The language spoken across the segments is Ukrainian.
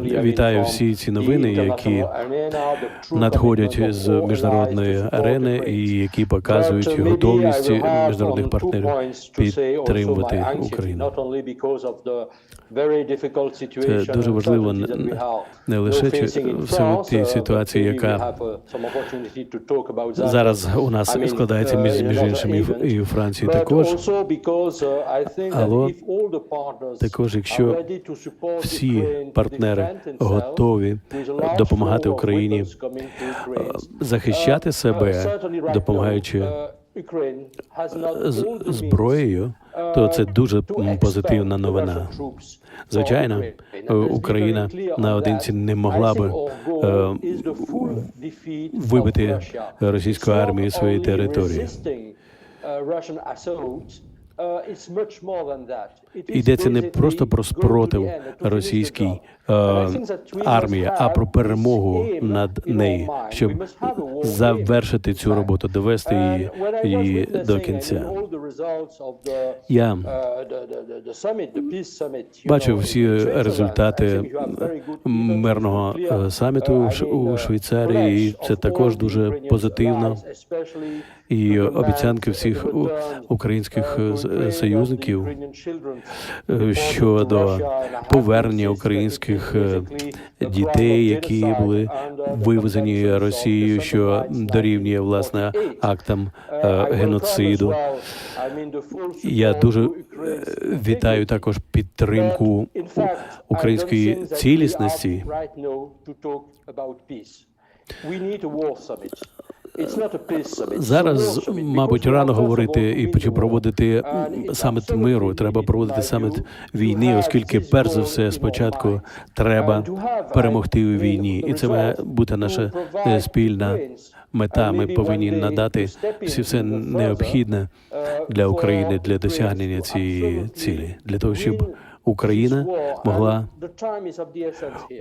Вітаю всі ці новини, які надходять з міжнародної арени і які показують готовність міжнародних партнерів підтримувати Україну. Це дуже важливо не, лише в силу ситуації, яка зараз у нас складається між, між іншим і у Франції також. Але Також, якщо всі партнери готові допомагати Україні е, захищати себе, допомагаючи з- зброєю, то це дуже позитивна новина. Звичайно, е, Україна наодинці не могла би е, вибити російську армію своєї території. Йдеться не просто про спротив російській е, армії, а про перемогу над нею, щоб завершити цю роботу, довести її, її до кінця. Я бачив всі результати мирного е, саміту у Ш- у Швейцарії, і це також дуже позитивно. І обіцянки всіх українських е, союзників е, щодо повернення українських дітей, які були вивезені Росією, що дорівнює власне актам геноциду. Я дуже е, вітаю також підтримку української цілісності. Зараз, мабуть, рано говорити і проводити саміт миру. Треба проводити саміт війни, оскільки перш за все спочатку треба перемогти у війні, і це має бути наша е, спільна мета. Ми повинні надати всі все необхідне для України для досягнення цієї цілі, для того, щоб Україна могла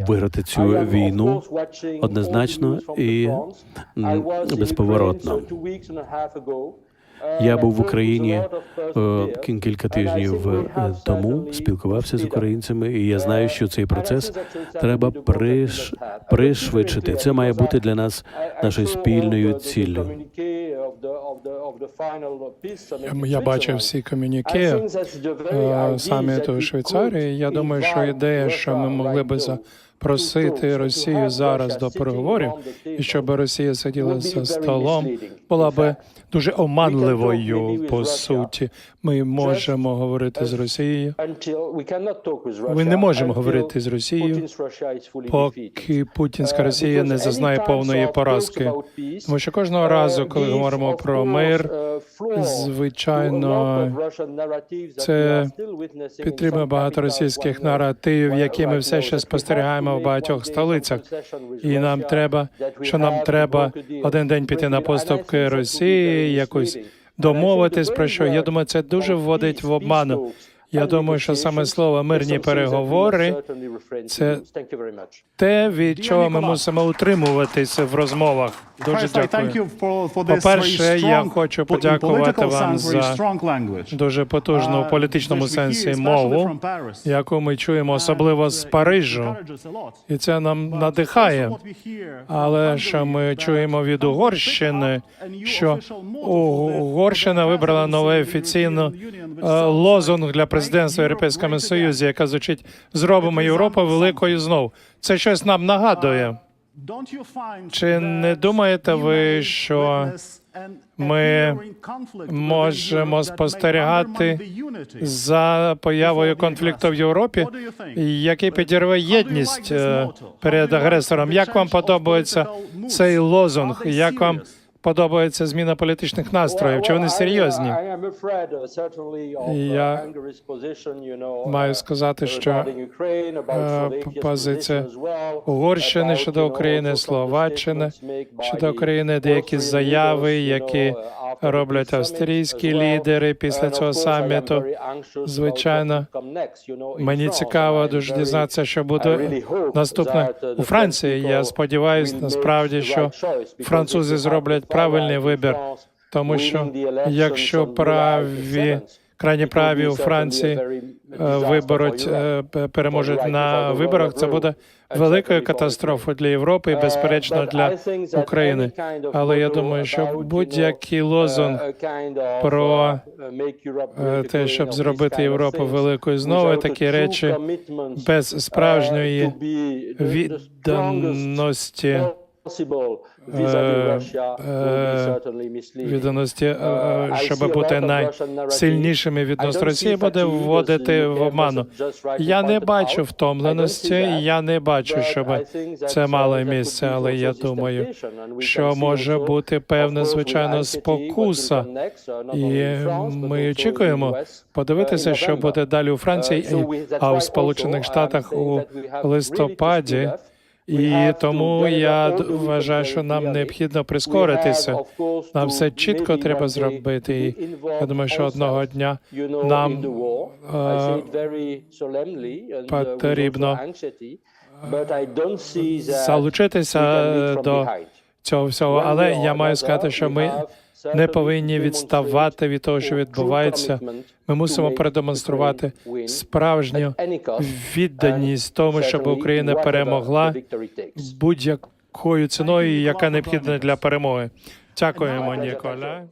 виграти цю війну однозначно і безповоротно. Я був в Україні е, кілька тижнів е, тому, спілкувався з українцями, і я знаю, що цей процес треба приш... пришвидшити. Це має бути для нас нашою спільною ціллю. Я бачив всі комюніке е, саміту у Швейцарії. Я думаю, що ідея, що ми могли би запросити Росію зараз до переговорів, і щоб Росія сиділа за столом, була би дуже оманливою по суті. Ми можемо говорити з Росією. Ми не можемо говорити з Росією, Поки путінська Росія не зазнає повної поразки, тому що кожного разу, коли говоримо про мир, звичайно, це підтримує багато російських наративів, які ми все ще спостерігаємо в багатьох столицях. І нам треба, що нам треба один день піти на поступки Росії, якось домовитись про що. Я думаю, це дуже вводить в обману. Я думаю, що саме слово мирні переговори це те, від чого ми мусимо утримуватися в розмовах. Дуже дякую. По-перше, я хочу подякувати вам за Дуже потужну в політичному сенсі мову, яку ми чуємо, особливо з Парижу, і це нам надихає. Але що ми чуємо від Угорщини, що Угорщина вибрала новий офіційно е, лозунг для президентства в Європейському Союзі, яка звучить «Зробимо Європу великою знов. Це щось нам нагадує. Чи не думаєте ви, що ми можемо спостерігати за появою конфлікту в Європі, який підірве єдність е, перед агресором. Як вам подобається цей лозунг? Як вам подобається зміна політичних настроїв? Чи вони серйозні? Я Маю сказати, що е, позиція Угорщини щодо України, Словаччини щодо України, деякі заяви, які роблять австрійські лідери після цього саміту. Звичайно, мені цікаво дуже дізнатися, що буде наступне у Франції. Я сподіваюся, насправді, що французи зроблять правильний вибір, тому що якщо праві крайні праві у Франції е, виборуть, е, переможуть на виборах, це буде великою катастрофою для Європи і, безперечно, для України. Але я думаю, що будь-який лозунг про е, те, щоб зробити Європу великою знову, такі речі без справжньої відданості відданості, е, е, щоб бути найсильнішими відносно Росії, буде вводити в обману. Я не бачу втомленості, я не бачу, щоб це мало місце, але я думаю, що може бути певна звичайно спокуса, і ми очікуємо подивитися, що буде далі у Франції, а у Сполучених Штатах у листопаді. І тому я вважаю, що нам необхідно прискоритися. Нам все чітко треба зробити. І я думаю, що одного дня нам потрібно залучитися до цього всього. Але я маю сказати, що ми не повинні відставати від того, що відбувається. Ми мусимо продемонструвати справжню відданість тому, щоб Україна перемогла будь-якою ціною, яка необхідна для перемоги. Дякуємо, Ніколя.